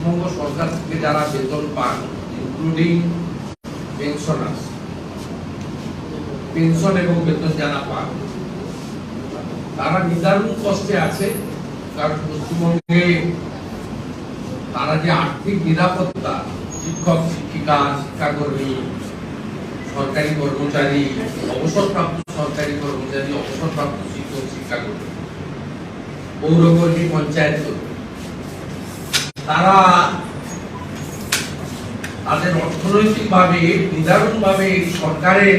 পশ্চিমবঙ্গ সরকার থেকে যারা বেতন পান ইনক্লুডিং পেনশনার্স পেনশন এবং বেতন যারা পান, তারা নিদারুণ কষ্টে আছে। কারণ পশ্চিমবঙ্গে তারা যে আর্থিক নিরাপত্তা, শিক্ষক, শিক্ষিকা, শিক্ষাকর্মী, সরকারি কর্মচারী, অবসরপ্রাপ্ত সরকারি কর্মচারী, অবসরপ্রাপ্ত শিক্ষক, শিক্ষাকর্মী, পৌরকর্মী, পঞ্চায়েত কর্মী তারা তাদের অর্থনৈতিক ভাবে নিদারুণ ভাবে সরকারের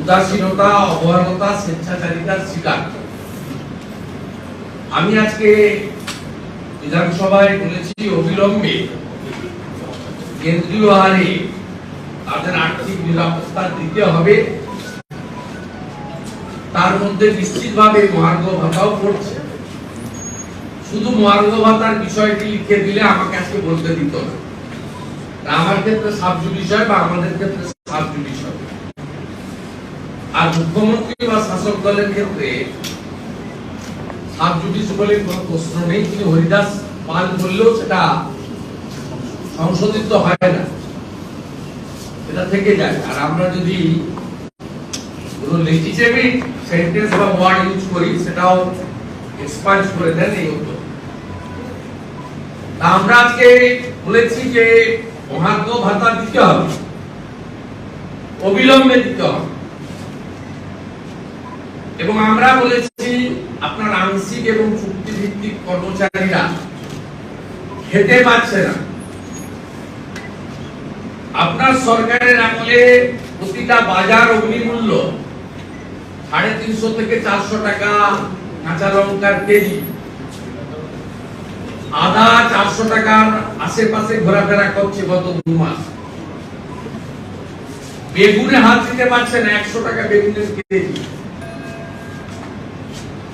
উদাসীনতা, অবহেলতা, স্বেচ্ছাচারিতার শিকার। আমি আজকে বিধানসভায় বলেছি, অবিলম্বে কেন্দ্রীয় হারে তাদের আর্থিক নিরাপত্তা দিতে হবে। তার মধ্যে নিশ্চিতভাবে মহার্ঘ ভাতাও পড়ছে। শুধু মহার্ঘ ভাতার বিষয়টি লিখে দিলে আমাকে আজকে বলতে দিত না। আমার ক্ষেত্রে সাব বিষয় বা আমাদের ক্ষেত্রে সাব বিষয় আর মুখ্যমন্ত্রী বা শাসক দলের ক্ষেত্রে বলে কোনো প্রশ্ন নেই তিনি হরিদাস পাল বললেও সেটা সংশোধিত হয় না। এটা থেকে যায়। আর আমরা যদি কোনো লেজিটিমেট সেন্টেন্স বা ওয়ার্ড ইউজ করি, সেটাও এক্সপান্স করে দেন এই উত্তর। তা আমরা আজকে বলেছি যে মহার্ঘ ভাতা দিতে হবে। অবিলম্বে দিতে হবে। এবং আমরা বলেছি আপনার আংশিক এবং চুক্তিভিত্তিক কর্মচারীরা খেতে পাচ্ছে না। আপনার সরকারের আমলে প্রতিটা বাজার অগ্নিমূল্য সাড়ে তিনশো থেকে চারশো টাকা কাঁচা লঙ্কার কেজি। আদা চারশো টাকার আশেপাশে ঘোরাফেরা করছে গত দু মাস। বেগুনে হাত দিতে পারছে না, একশো টাকা বেগুনের কেজি।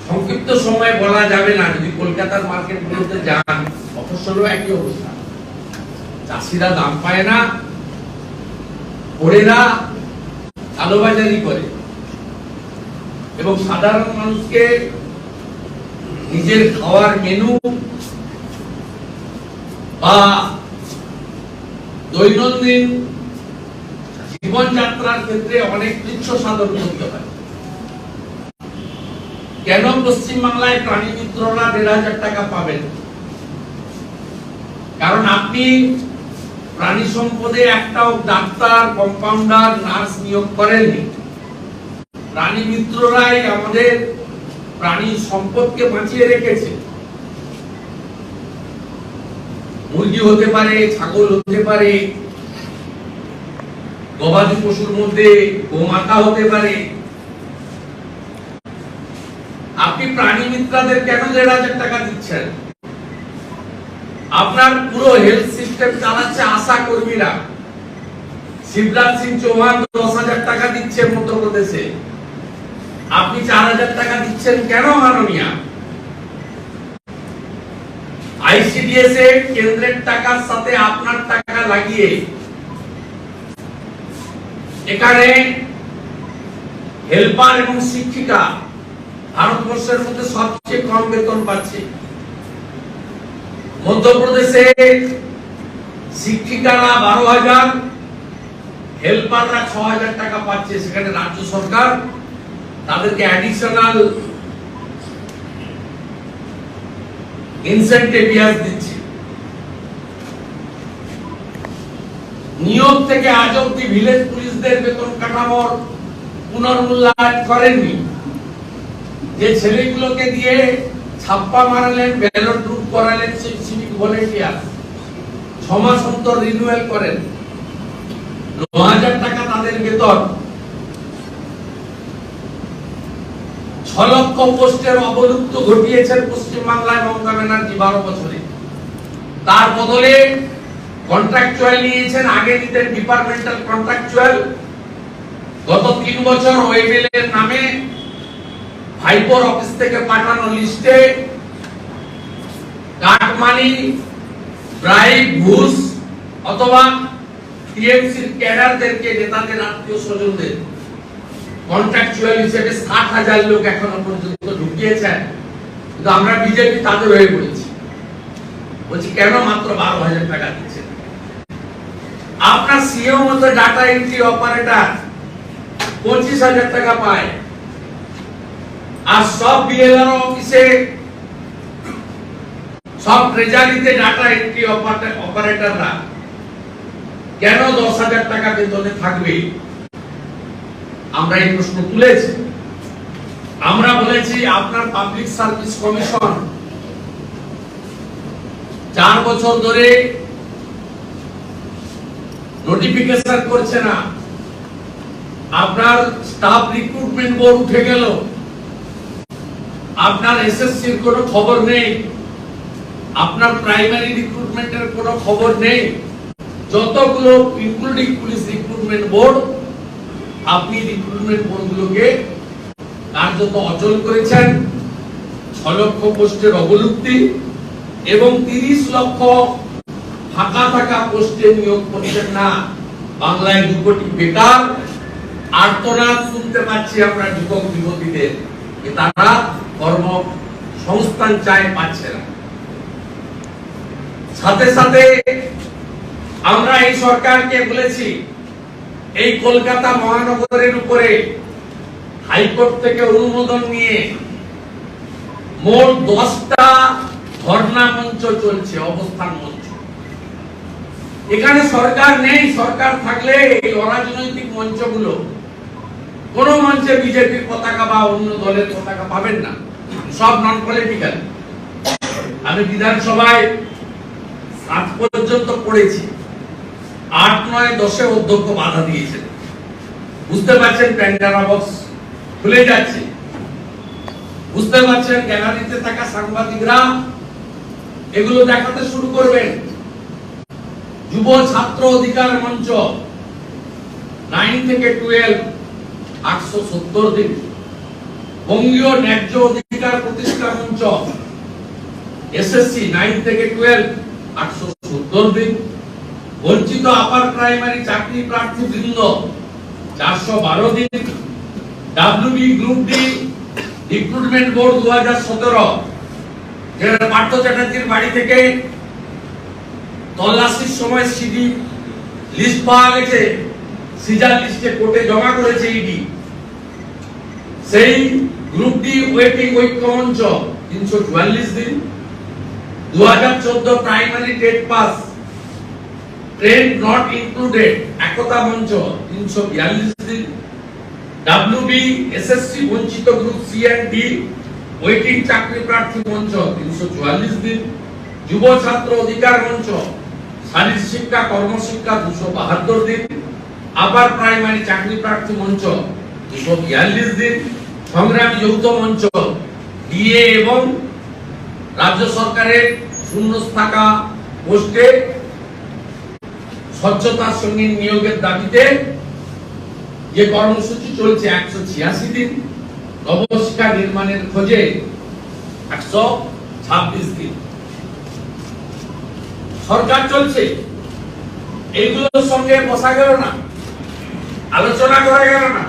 সংক্ষিপ্ত সময় বলা যাবে না, যদি কলকাতার মার্কেট গুলোতে যান অফসরও একই অবস্থা। চাষিরা দাম পায় না ওরেরা কালোবাজারি করে। এবং সাধারণ মানুষকে নিজের খাওয়ার মেনু বা দৈনন্দিন জীবনযাত্রার ক্ষেত্রে অনেক তুচ্ছ সাধন করতে হয়। কেন পশ্চিম বাংলায় প্রাণী মিত্ররা দেড় হাজার টাকা পাবেন? কারণ আপনি প্রাণী সম্পদে একটাও ডাক্তার, কম্পাউন্ডার, নার্স নিয়োগ করেননি। প্রাণী মিত্ররাই আমাদের প্রাণী সম্পদকে বাঁচিয়ে রেখেছে। মুরগি হতে পারে, ছাগল হতে পারে, গবাদি পশুর মধ্যে গোমাতা হতে পারে। আপনি প্রাণী মিত্রাদের কেন দেড় হাজার টাকা দিচ্ছেন? আপনার পুরো হেলথ সিস্টেম চালাচ্ছে আশা কর্মীরা। শিবরাজ সিং চৌহান দশ হাজার টাকা দিচ্ছে মধ্যপ্রদেশে। আপনি চার হাজার টাকা দিচ্ছেন কেন, মাননীয়া? আইসিডিএস এ কেন্দ্রের টাকার সাথে আপনার টাকা লাগিয়ে এখানে হেল্পার এবং শিক্ষিকা ভারতবর্ষের মধ্যে সবচেয়ে কম বেতন পাচ্ছে। মধ্যপ্রদেশে শিক্ষিকারা বারো হাজার, হেল্পাররা ছ হাজার টাকা পাচ্ছে। সেখানে রাজ্য সরকার তাদেরকে অ্যাডিশনাল ইনসেন্টিভ দিচ্ছে। নিয়োগ থেকে আজ অব্দি ভিলেজ পুলিশদের বেতন কাঠামোর পুনর্মূল্যায়ন করেননি। যে ছেলেগুলোকে দিয়ে ছাপ্পা মারালেন, ব্যালট গ্রুপ করালেন সিভিক ভলেন্টিয়ার। ছ মাস অন্তর রিনিউয়াল করেন। ন হাজার টাকা তাদের বেতন। ছ লক্ষ পোস্টের অবলুপ্ত ঘটিয়েছেন পশ্চিম বাংলায় মমতা ব্যানার্জি বারো বছরে। তার বদলে কন্ট্রাকচুয়াল নিয়েছেন, আগে নিতেন ডিপার্টমেন্টাল কন্ট্রাকচুয়াল গত তিন বছর ওয়েবেল নামে ভাইপোর অফিস থেকে পাঠানো লিস্টে কাটমানি ব্রাইব ঘুষ অথবা টিএমসির ক্যাডারদেরকে, নেতাদের আত্মীয় স্বজনদের কন্ট্রাকচুয়াল হিসেবে ষাট হাজার লোক এখনও পর্যন্ত ঢুকিয়েছেন। কিন্তু আমরা বিজেপি তাদের হয়ে পড়েছি। বলছি, কেন মাত্র বারো হাজার টাকা দিচ্ছে আপনার সিও মতো ডাটা এন্ট্রি অপারেটর পঁচিশ হাজার টাকা পায়। আর সব বিএলআর অফিসে সব ট্রেজারিতে ডাটা এন্ট্রি অপারেটররা কেন দশ হাজার টাকা বেতনে থাকবে আমরা এই প্রশ্ন তুলেছি। আমরা বলেছি আপনার পাবলিক সার্ভিস কমিশন চার বছর ধরে নোটিফিকেশন করছে না। আপনার স্টাফ রিক্রুটমেন্ট বোর্ড উঠে গেল। আপনার এসএসসির কোনো খবর নেই। আপনার প্রাইমারি রিক্রুটমেন্টের কোনো খবর নেই। যতগুলো ইনক্লুডিং পুলিশ রিক্রুটমেন্ট বোর্ড আপনি রিক্রুটমেন্ট বোর্ডগুলোকে কার্যত অচল করেছেন ছ লক্ষ পোস্টের অবলুপ্তি এবং তিরিশ লক্ষ ফাঁকা থাকা পোস্টে নিয়োগ করছেন না। বাংলায় দু কোটি বেকার আর্তনাদ শুনতে পাচ্ছি আমরা যুবক যুবতীদের তারা কর্ম সংস্থান চায় পাচ্ছে না। সাথে সাথে আমরা এই সরকারকে বলেছি এই কলকাতা মহানগরের উপরে হাইকোর্ট থেকে অনুমোদন নিয়ে মোট দশটা ধর্ণা মঞ্চ চলছে, অবস্থান মঞ্চ। এখানে সরকার নেই, সরকার থাকলে এই অরাজনৈতিক মঞ্চগুলো কোন মঞ্চে বিজেপির পতাকা বা অন্য দলের পতাকা পাবেন না। সব নন পলিটিক্যাল আমি বিধানসভায় সাত পর্যন্ত পড়েছি। আট নয় দশে অধ্যক্ষ বাধা দিয়েছেন বুঝতে পারছেন প্যান্ডারা বক্স খুলে যাচ্ছে। বুঝতে পারছেন গ্যালারিতে থাকা সাংবাদিকরা এগুলো দেখাতে শুরু করবেন। যুব ছাত্র অধিকার মঞ্চ নাইন থেকে টুয়েলভ আটশো সত্তর দিন। বঙ্গীয় ন্যায্য অধিকার প্রতিষ্ঠা মঞ্চ এসএসসি নাইন থেকে টুয়েলভ আটশো সত্তর দিন। বঞ্চিত আপার প্রাইমারি চাকরি প্রার্থী বৃন্দ চারশো বারো দিন WB group D recruitment board দু হাজার সতেরো পার্থ চ্যাটার্জির বাড়ি থেকে তল্লাশির সময় সিডি লিস্ট পাওয়া গেছে, সিজার লিস্টে কোর্টে জমা করেছে ইডি। সেই গ্রুপ ডি ওয়েটিং ঐক্য মঞ্চ তিনশো চুয়াল্লিশ দিন দু হাজার চোদ্দ primary TET pass train not included একতা মঞ্চ তিনশো বিয়াল্লিশ দিন। ডাব্লিউবি এসএসসি বঞ্চিত group C and D waiting চাকরি প্রার্থী মঞ্চ তিনশো চুয়াল্লিশ দিন। যুব ছাত্র অধিকার মঞ্চ শারীর শিক্ষা, কর্মশিক্ষা দুশো বাহাত্তর দিন। আপার প্রাইমারি চাকরি প্রার্থী মঞ্চ দুশো বিয়াল্লিশ দিন। সংগ্রামী যৌথ মঞ্চ ডিএ এবং রাজ্য সরকারের শূন্য থাকা পোস্টে স্বচ্ছতার সঙ্গে নিয়োগের দাবিতে যে কর্মসূচি চলছে একশো ছিয়াশি দিন নবশিক্ষা নির্মাণের খোঁজে একশো ছাব্বিশ দিন। সরকার চলছে। এইগুলোর সঙ্গে বসা গেল না। আলোচনা করা গেল না।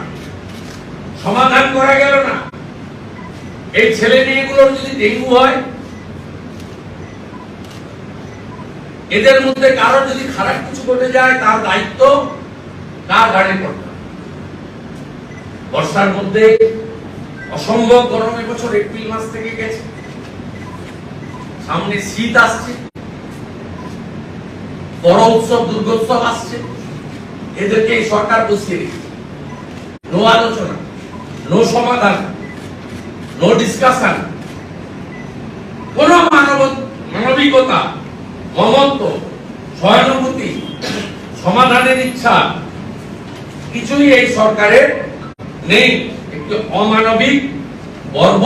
সমাধান করা গেল না। এই ছেলে মেয়েগুলোর যদি ডেঙ্গু হয় এদের মধ্যে কারও যদি খারাপ কিছু ঘটে যায়, তার দায়িত্ব কার ঘাড়ে পড়বে বর্ষার মধ্যে অসম্ভব গরম এবছর, এপ্রিল মাস থেকে গেছে। সামনে শীত আসছে। বড় উৎসব, দুর্গোৎসব আসছে। এদেরকে সরকার বসিয়ে রেখেছে নো আলোচনা নো সমাধান নো ডিসকাশন কোন মানব, মানবিকতা মমত্ব সহানুভূতি সমাধানের ইচ্ছা। কিছুই এই সরকারের নেই। একটি অমানবিক বর্ব